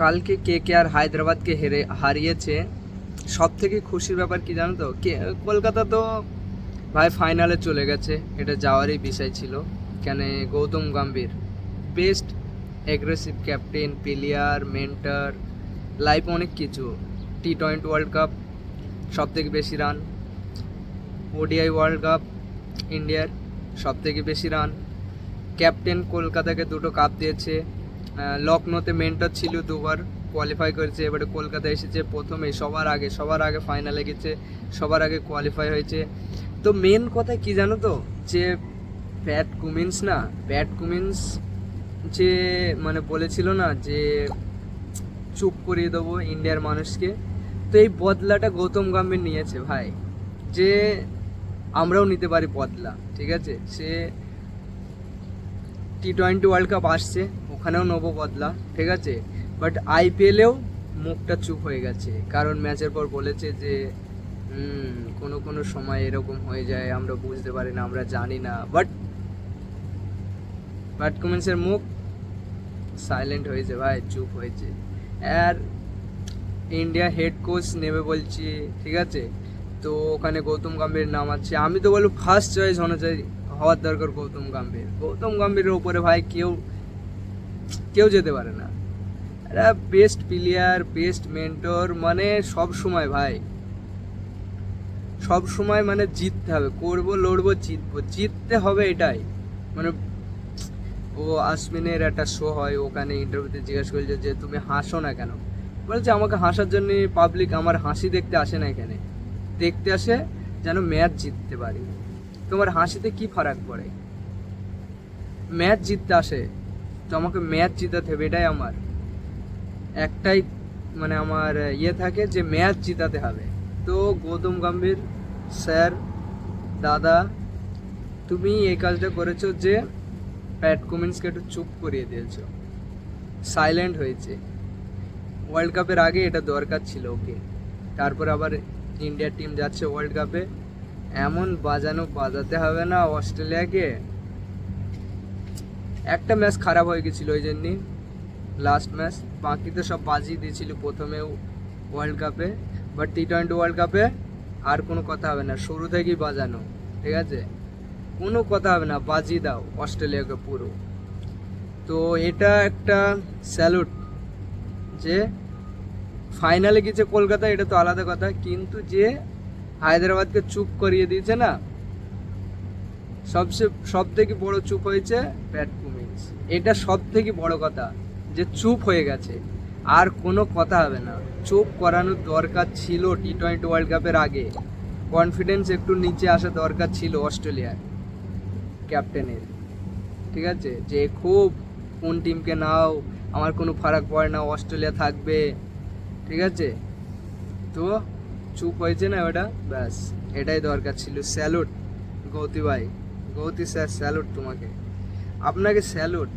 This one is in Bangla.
কালকে কে কে আর হায়দ্রাবাদকে হেরে হারিয়েছে? সব থেকে খুশির ব্যাপার কি জানো তো? কে, কলকাতা তো ভাই ফাইনালে চলে গেছে, এটা যাওয়ারই বিষয় ছিল। কেন Gautam Gambhir best aggressive captain player mentor life অনেক কিছু। টি টোয়েন্টি ওয়ার্ল্ড কাপ সব থেকে বেশি রান ওডিআই ওয়ার্ল্ড কাপ ইন্ডিয়ার সব থেকে বেশি রান ক্যাপ্টেন কলকাতাকে দুটো কাপ দিয়েছে। লখনৌতে মেন্টর ছিল, দুবার কোয়ালিফাই করেছে, এবারে কলকাতা এসেছে প্রথমে, সবার আগে সবার আগে ফাইনালে গেছে, সবার আগে কোয়ালিফাই হয়েছে। তো মেন কথা কি জানো তো? যে প্যাট কুমিন্স না প্যাট কুমিন্স যে মানে বলেছিল না যে চুপ করিয়ে দেবো ইন্ডিয়ার মানুষকে, তো এই বদলাটা গৌতম গম্ভীর নিয়েছে ভাই। যে আমরাও নিতে পারি বদলা, ঠিক আছে? সে টি টোয়েন্টি ওয়ার্ল্ড কাপ আসছে, ওখানেও নেব বদলা, ঠিক আছে? বাট আইপিএলেও মুখটা চুপ হয়ে গেছে, কারণ ম্যাচের পর বলেছে যে কোনো কোনো সময় এরকম হয়ে যায়, আমরা বুঝতে পারি না, আমরা জানি না। বাট বাট কুমিন্সের মুখ সাইলেন্ট হয়েছে, ভাই, চুপ হয়েছে। আর ইন্ডিয়া হেড কোচ নেবে বলছি, ঠিক আছে? তো ওখানে গৌতম গম্ভীর নাম আছে। আমি তো বলব ফার্স্ট চয়েস হতে চাই হওয়ার দরকার গৌতম গম্ভীর। গৌতম গম্ভীরের উপরে ভাই কেউ কেউ যেতে পারে না। এরা বেস্ট প্লেয়ার বেস্ট মেন্টর মানে সব সময় ভাই, সব সময় মানে জিততে হবে। করব, লড়বো, জিতবো। জিততে হবে এটাই। মানে ও আশ্বিনের একটা শো হয়, ওখানে ইন্টারভিউতে জিজ্ঞেস করছে যে তুমি হাসো না কেন? বলছে, আমাকে হাসার জন্য পাবলিক আমার হাসি দেখতে আসে না এখানে। দেখতে আসে যেন ম্যাচ জিততে পারি। তোমার হাসিতে কি ফারাক পড়ে? ম্যাচ জিততে আসে, তো আমাকে ম্যাচ জিতাতে হবে, এটাই আমার। একটাই মানে আমার ইয়ে থাকে যে ম্যাচ জিতাতে হবে। তো গৌতম গম্ভীর, স্যার, দাদা, তুমি এই কাজটা করেছ যে প্যাট কুমিন্সকে একটু চুপ করিয়ে দিয়েছ। সাইলেন্ট হয়েছে। ওয়ার্ল্ড কাপের আগে এটা দরকার ছিল ওকে। তারপর আবার ইন্ডিয়ার টিম যাচ্ছে ওয়ার্ল্ড কাপে। এমন বাজানো বাজাতে হবে না অস্ট্রেলিয়াকে। একটা ম্যাচ খারাপ হয়ে গেছিল ওই জন্যই লাস্ট ম্যাচ বাকি তো সব বাজিয়ে দিয়েছিল প্রথমেও ওয়ার্ল্ড কাপে বাট টি টোয়েন্টি ওয়ার্ল্ড কাপে আর কোনো কথা হবে না, শুরু থেকেই বাজানো, ঠিক আছে? কোনো কথা হবে না, বাজিয়ে দাও অস্ট্রেলিয়াকে পুরো। তো এটা একটা স্যালুট যে ফাইনালে গেছে কলকাতা, এটা তো আলাদা কথা। কিন্তু যে হায়দ্রাবাদকে চুপ করিয়ে দিয়েছে না? সবচেয়ে সব থেকে বড় চুপ হয়েছে প্যাট কুমিন্স এটা সব থেকে বড় কথা, যে চুপ হয়ে গেছে। আর কোনো কথা হবে না। চুপ করানোর দরকার ছিল টি টোয়েন্টি ওয়ার্ল্ড কাপের আগে। কনফিডেন্স একটু নিচে আসা দরকার ছিল অস্ট্রেলিয়ার ক্যাপ্টেনের ঠিক আছে? যে খুব, কোন টিমকে নাও, আমার কোনো ফারাক পড়ে না, অস্ট্রেলিয়া থাকবে। ঠিক আছে? তো চুপ হয়েছে না ওটা? ব্যাস, এটাই দরকার ছিল। স্যালুট, গৌতি ভাই। গৌতি স্যার, স্যালুট তোমাকে। আপনাকে স্যালুট।